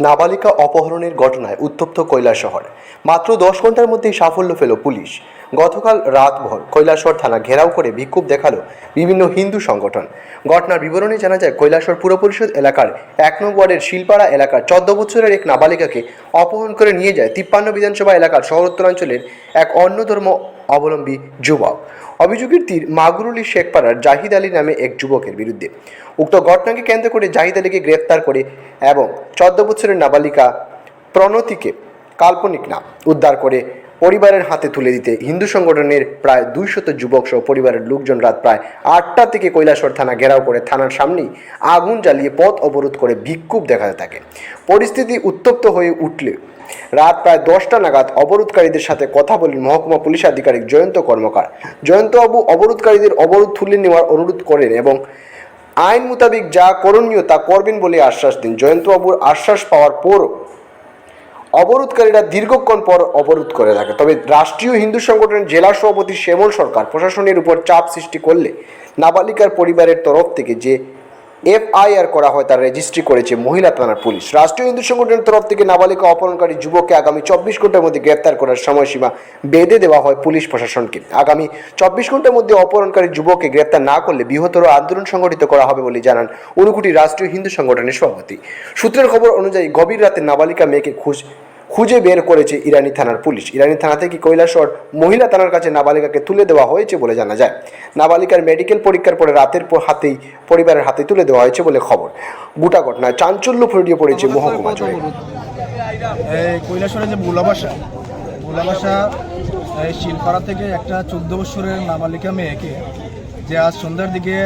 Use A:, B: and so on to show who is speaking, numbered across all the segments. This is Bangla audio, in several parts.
A: নাবালিকা অপহরণের ঘটনায় উত্তপ্ত কৈলাসহর। মাত্র দশ ঘণ্টার মধ্যেই সাফল্য ফেল পুলিশ। গতকাল রাতভর কৈলাসর থানা ঘেরাও করে বিক্ষোভ দেখাল বিভিন্ন হিন্দু সংগঠন। ঘটনার বিবরণে জানা যায় কৈলাসহর পুর পরিষদ এলাকার এক নং ওয়ার্ডের শিলপাড়া এলাকার চোদ্দ বছরের এক নাবালিকাকে অপহরণ করে নিয়ে যায় তিপ্পান্ন বিধানসভা এলাকার শহর উত্তরাঞ্চলের এক অন্য ধর্ম অবলম্বী যুবক। অভিযোগের তীর মাগুরুলি শেখপাড়ার জাহিদ আলী নামে এক যুবকের বিরুদ্ধে। উক্ত ঘটনাকে কেন্দ্র করে জাহিদ আলীকে গ্রেপ্তার করে এবং চোদ্দ বছরের নাবালিকা প্রণতিকে কাল্পনিক নাম উদ্ধার করে পরিবারের হাতে তুলে দিতে হিন্দু সংগঠনের প্রায় দুইশত যুবক সহ পরিবারের লোকজন রাত প্রায় আটটা থেকে কৈলাসর থানা ঘেরাও করে থানার সামনেই আগুন জ্বালিয়ে পথ অবরোধ করে বিক্ষোভ দেখাতে থাকে। পরিস্থিতি উত্তপ্ত হয়ে উঠলে রাত প্রায় দশটা নাগাদ অবরোধকারীদের সাথে কথা বলেন মহকুমা পুলিশ আধিকারিক জয়ন্ত কর্মকার। জয়ন্তবাবু অবরোধকারীদের অবরোধ তুলে নেওয়ার অনুরোধ করেন এবং আইন মোতাবেক যা করণীয় তা করবেন বলে আশ্বাস দিন। জয়ন্তবাবুর আশ্বাস পাওয়ার পরও অবরোধকারীরা দীর্ঘক্ষণ পর অবরোধ করে থাকে। তবে রাষ্ট্রীয় হিন্দু সংগঠনের জেলা সভাপতি শ্যামল সরকার প্রশাসনের উপর চাপ সৃষ্টি করলে নাবালিকার পরিবারের তরফ থেকে যে এফআইআর করা হয়, তার রেজিস্ট্রি করেছে মহিলা থানার পুলিশ। রাষ্ট্রীয় হিন্দু সংগঠনের তরফ থেকে নাবালিকা অপহরণকারী যুবককে আগামী চব্বিশ ঘণ্টার মধ্যে গ্রেপ্তার করার সময়সীমা বেঁধে দেওয়া হয় পুলিশ প্রশাসনকে। আগামী চব্বিশ ঘণ্টার মধ্যে অপহরণকারী যুবককে গ্রেপ্তার না করলে বৃহত্তর আন্দোলন সংগঠিত করা হবে বলে জানান ঊনকোটি রাষ্ট্রীয় হিন্দু সংগঠনের সভাপতি। সূত্রের খবর অনুযায়ী গভীর রাতে নাবালিকা মেয়েকে খুঁজ খুঁজে বের করেছে ইরানি থানার পুলিশ। ইরানি থানা থেকে কৈলাসর মহিলা থানার কাছে নাবালিকাকে তুলে দেওয়া হয়েছে বলে জানা যায়। নাবালিকার মেডিকেল পরীক্ষার পরে রাতের পর হাতেই পরিবারের হাতে তুলে দেওয়া হয়েছে বলে খবর। গোটা ঘটনায় চাঞ্চল্য ছড়িয়ে পড়েছে মহকুমা জুড়ে।
B: এই কৈলাসরে যে বুলাবাসা এই শিলপাড়া থেকে একটা চোদ্দ বছরের নাবালিকা মেয়েকে যে আজ সন্ধ্যার দিকে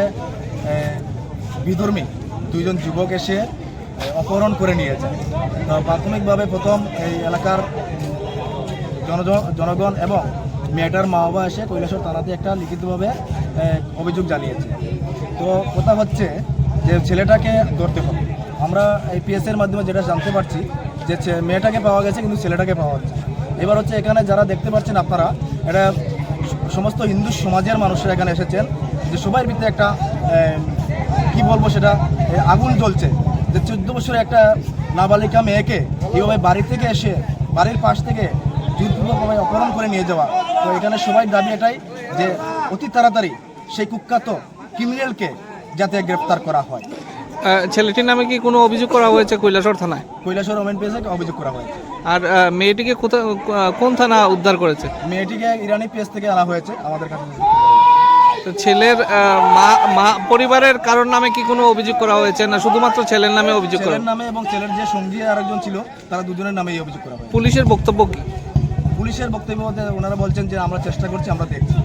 B: বিধর্মী দুইজন যুবক এসে অপহরণ করে নিয়ে যায় তো প্রাথমিকভাবে প্রথম এই এলাকার জনগণ এবং মেয়েটার মা বাবা এসে কৈলাসর থানাতে একটা লিখিতভাবে অভিযোগ জানিয়েছে। তো কথা হচ্ছে যে ছেলেটাকে ধরতে হবে। আমরা এই পিএস এর মাধ্যমে যেটা জানতে পারছি যে মেয়েটাকে পাওয়া গেছে কিন্তু ছেলেটাকে পাওয়া যাচ্ছে এবার হচ্ছে এখানে যারা দেখতে পাচ্ছেন আপনারা, এটা সমস্ত হিন্দু সমাজের মানুষরা এখানে এসেছেন যে সবার ভিতরে একটা কি বলব সেটা আগুন জ্বলছে। চোদ্দ বছরের একটা নাবালিকা মেয়েকে এইভাবে বাড়ি থেকে এসে বাড়ির পাশ থেকে জোরপূর্বকভাবে অপহরণ করে নিয়ে যাওয়া। তো এখানে সবাই দাবি এটাই যে অতি তাড়াতাড়ি সেই কুখ্যাত ক্রিমিনালকে যাতে গ্রেপ্তার করা হয়।
C: ছেলেটির নামে কি কোনো অভিযোগ করা হয়েছে কৈলাসর থানায়?
B: কৈলাসর ওমেন পেজে অভিযোগ করা হয়েছে।
C: আর মেয়েটিকে কোথা কোন থানা উদ্ধার করেছে?
B: মেয়েটিকে ইরানি পেজ থেকে আনা হয়েছে আমাদের কাছে।
C: ছেলের মা পরিবারের কারোর নামে কি কোনো অভিযোগ করা হয়েছে না শুধুমাত্র ছেলের নামে অভিযোগ করা
B: ছেলের নামে এবং ছেলের যে সঙ্গী আরেকজন ছিল তারা দুজনের নামে এই অভিযোগ করা হয়েছে।
C: পুলিশের বক্তব্য কি?
B: পুলিশের বক্তব্য ওনারা বলছেন যে আমরা চেষ্টা করছি আমরা দেখছি।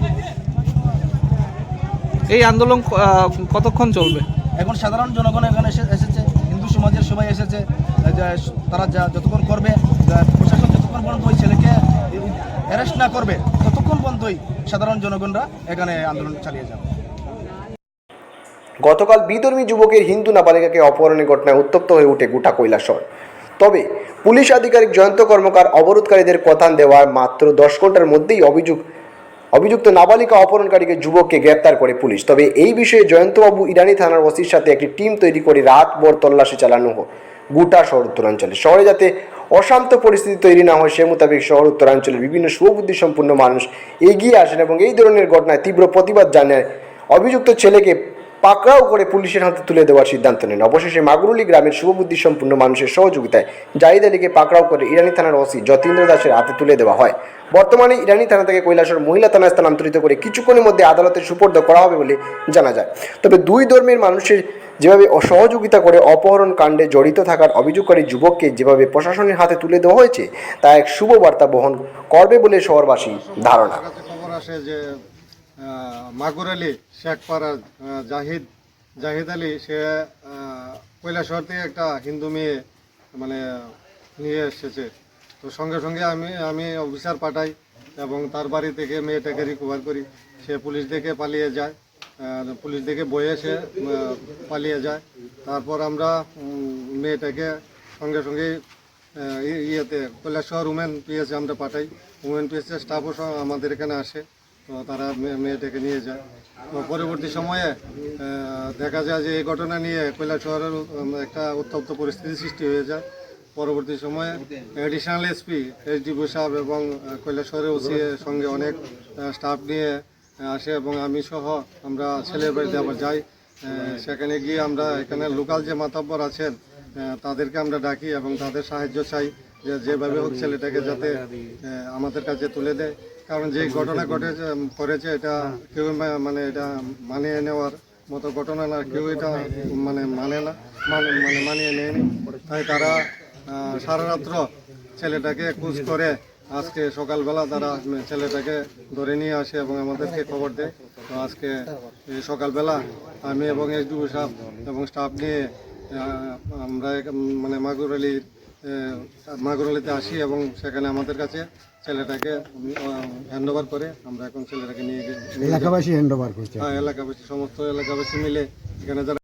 C: এই আন্দোলন কতক্ষণ চলবে?
B: এখন সাধারণ জনগণ এখানে এসে এসেছে হিন্দু সমাজের সবাই এসেছে তারা যা যতক্ষণ করবে প্রশাসন যতক্ষণ পর্যন্ত ওই ছেলেকে অ্যারেস্ট না করবে ততক্ষণ পর্যন্তই সাধারণ জনগণরা এখানে আন্দোলন চালিয়ে যাবে?
A: গতকাল বিধর্মী যুবকের হিন্দু নাবালিকাকে অপহরণের ঘটনায় উত্তপ্ত হয়ে ওঠে গোটা কৈলাসর তবে পুলিশ আধিকারিক জয়ন্ত কর্মকার অবরোধকারীদের কথা দেওয়ার মাত্র দশ ঘণ্টার মধ্যেই অভিযোগ অভিযুক্ত নাবালিকা অপহরণকারীকে যুবককে গ্রেপ্তার করে পুলিশ। তবে এই বিষয়ে জয়ন্তবাবু ইরানি থানার ওসির সাথে একটি টিম তৈরি করে রাত রাতভর তল্লাশি চালানো হয় গোটা শহর উত্তরাঞ্চলে। শহরে যাতে অশান্ত পরিস্থিতি তৈরি না হয় সে মোতাবেক শহর, উত্তরাঞ্চলের বিভিন্ন সুবুদ্ধি সম্পন্ন মানুষ এগিয়ে আসেন এবং এই ধরনের ঘটনায় তীব্র প্রতিবাদ জানায়। অভিযুক্ত ছেলেকে পাকড়াও করে পুলিশের হাতে তুলে দেওয়ার সিদ্ধান্ত নেন। অবশেষে মাগুরুলি গ্রামের শুভবুদ্ধি সম্পন্ন মানুষের সহযোগিতায় জাহিদ আলীকে পাকড়াও করে ইরানি থানার ওসি যতীন্দ্র দাসের হাতে তুলে দেওয়া হয়। বর্তমানে ইরানি থানা থেকে কৈলাসর মহিলা থানায় স্থানান্তরিত করে কিছুক্ষণের মধ্যে আদালতে সুপর্দ করা হবে বলে জানা যায়। তবে দুই ধর্মের মানুষের যেভাবে সহযোগিতা করে অপহরণ কাণ্ডে জড়িত থাকার অভিযোগকারী যুবককে যেভাবে প্রশাসনের হাতে তুলে দেওয়া হয়েছে তা এক শুভ বার্তা বহন করবে বলে শহরবাসী ধারণা।
D: খবর আসে যে আহ, মাগুর আলী শেখপাড়ার জাহিদ জাহিদ আলী, সে কৈলাসহর থেকে একটা হিন্দু মেয়ে মানে নিয়ে এসেছে। তো সঙ্গে সঙ্গে আমি আমি অফিসার পাঠাই এবং তার বাড়ি থেকে মেয়েটাকে রিকভার করি। সে পুলিশ দেখে পালিয়ে যায় পুলিশ দেখে বয়ে সে পালিয়ে যায়। তারপর আমরা মেয়েটাকে সঙ্গে সঙ্গে ইয়েতে কৈলাসহর উমেন পিএসে আমরা পাঠাই। উমেন পিএসের স্টাফও আমাদের এখানে আসে। তো তারা মেয়েটাকে নিয়ে যায়। তো পরবর্তী সময়ে দেখা যায় যে এই ঘটনা নিয়ে উম, একটা উত্তপ্ত পরিস্থিতি সৃষ্টি হয়ে যায়। পরবর্তী সময়ে এডিশনাল এসপি এইচডিপি সাহেব এবং কৈলাসহরের ওসি সঙ্গে অনেক স্টাফ নিয়ে আসে এবং আমি সহ আমরা ছেলের বাড়িতে আবার যাই। সেখানে গিয়ে আমরা এখানে লোকাল যে মাতাব্বর আছেন তাদেরকে আমরা ডাকি এবং তাদের সাহায্য চাই যে যেভাবে হোক ছেলেটাকে যাতে আমাদের কাছে তুলে দেয়। কারণ যে ঘটনা ঘটেছে করেছে এটা কেউ মানে এটা মানিয়ে নেওয়ার মতো ঘটনা না কেউ এটা মানে মানে না মানে মানে মানিয়ে নেয়নি। তাই তারা সারা রাত্র ছেলেটাকে কুচ করে আজকে সকালবেলা তারা ছেলেটাকে ধরে নিয়ে আসে এবং আমাদেরকে খবর দেয়। তো আজকে সকালবেলা আমি এবং এসডিও সাহেব এবং স্টাফ নিয়ে আমরা মানে মাগুর আলীর মাগুর আসি এবং সেখানে আমাদের কাছে ছেলেটাকে হ্যান্ড ওভার করে আমরা এখন ছেলেটাকে নিয়ে
E: এলাকাবাসী হ্যান্ড ওভার করছি।
D: হ্যাঁ এলাকাবাসী সমস্ত এলাকাবাসী মিলে এখানে যারা